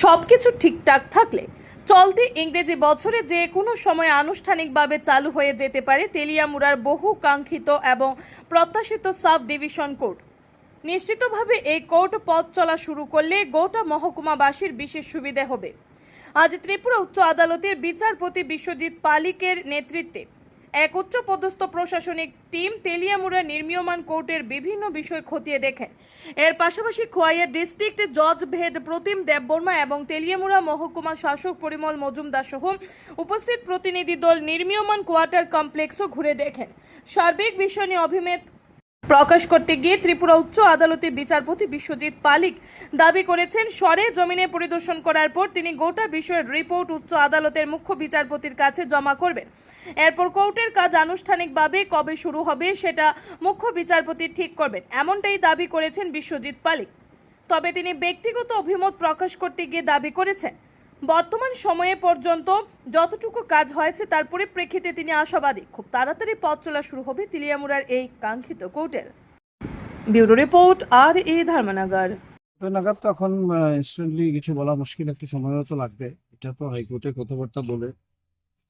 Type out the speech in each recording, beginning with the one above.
সবকিছু ঠিকঠাক থাকলে চলতি ইংরেজি বছরে যে কোনো সময় আনুষ্ঠানিকভাবে চালু হয়ে যেতে পারে তেলিয়ামুড়ার বহু কাঙ্ক্ষিত এবং প্রত্যাশিত সাব ডিভিশন কোর্ট। নিশ্চিতভাবে এই কোর্ট পথ চলা শুরু করলে গোটা মহকুমাবাসীর বিশেষ সুবিধে হবে। আজ ত্রিপুরা উচ্চ আদালতের বিচারপতি বিশ্বজিৎ পালিকের নেতৃত্বে এক উচ্চ পদস্থ প্রশাসনিক টিম তেলিয়ামুড়া নির্মীয়মান কোর্টের বিভিন্ন বিষয় খতিয়ে দেখে। এর পাশাপাশি খোয়াইয়া ডিস্ট্রিক্ট জজ ভেদ প্রতিম দেববর্মা এবং তেলিয়ামুড়া মহকুমা শাসক পরিমল মজুমদার সহ উপস্থিত প্রতিনিধি দল নির্মীয়মান কোয়ার্টার কমপ্লেক্সও ঘুরে দেখেন। সার্বিক বিষয় নিয়ে অভিমত প্রকাশ করতে গিয়ে ত্রিপুরা উচ্চ আদালতের বিচারপতি বিশ্বজিৎ পালিক দাবি করেছেন, সরে জমিনে পরিদর্শন করার পর তিনি গোটা বিষয়ের রিপোর্ট উচ্চ আদালতের মুখ্য বিচারপতির কাছে জমা করবেন। এরপর কোর্টের কাজ আনুষ্ঠানিকভাবে কবে শুরু হবে সেটা মুখ্য বিচারপতি ঠিক করবেন, এমনটাই দাবি করেছেন বিশ্বজিৎ পালিক। তবে তিনি ব্যক্তিগত অভিমত প্রকাশ করতে গিয়ে দাবি করেছেন বর্তমান সময়ে পর্যন্ত যতটুকু কাজ হয়েছে তার পরিপ্রেক্ষিতে তিনি আশাবাদী। খুব তাড়াতাড়ি পথ চলা শুরু হবে তিলিয়ামুড়ার এই কাঙ্ক্ষিত কোর্টের। ব্যুরো রিপোর্ট, আর এ ধর্মনগর। নাগাদ তো এখন ইনস্ট্যান্টলি কিছু বলা মুশকিল, একটু সময়ও তো লাগবে। এটা তো হাইকোর্টে কথাবার্তা বলে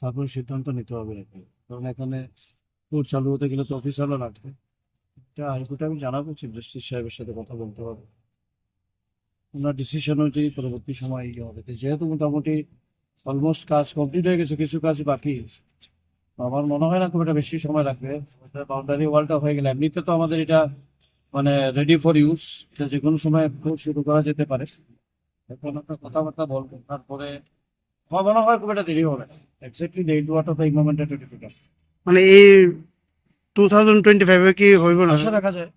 তারপরে সিদ্ধান্ত নিতে হবে আর কারণ এখানে কোর্ট চালু হতে গেলে তো অফিসারও লাগবে। এটা হাইকোর্টে আমি জানাব চিফ জাস্টিস সাহেবের সাথে কথা বলতে হবে। ওনার ডিসিশন অনুযায়ী পরবর্তী সময় ইয়ে হবে। যেহেতু মোটামুটি অলমোস্ট কাজ কমপ্লিট হয়ে গেছে কিছু কাজ বাকি আমার মনে হয় না খুব একটা বেশি সময় লাগবে। বাউন্ডারি ওয়ালটা হয়ে গেলে এমনিতে তো আমাদের এটা মানে রেডি ফর ইউজ এটা যে কোনো সময় শুরু করা যেতে পারে। এখন একটা কথাবার্তা বলব তারপরে আমার মনে হয় খুব একটা দেরি হবে না। এক্স্যাক্টলি ডেট ওয়াটা তো এই মোমেন্টে একটু ডিফিকাল্ট মানে এই টু থাউজেন্ড টোয়েন্টি ফাইভে কি হইব না? আশা রাখা যায়।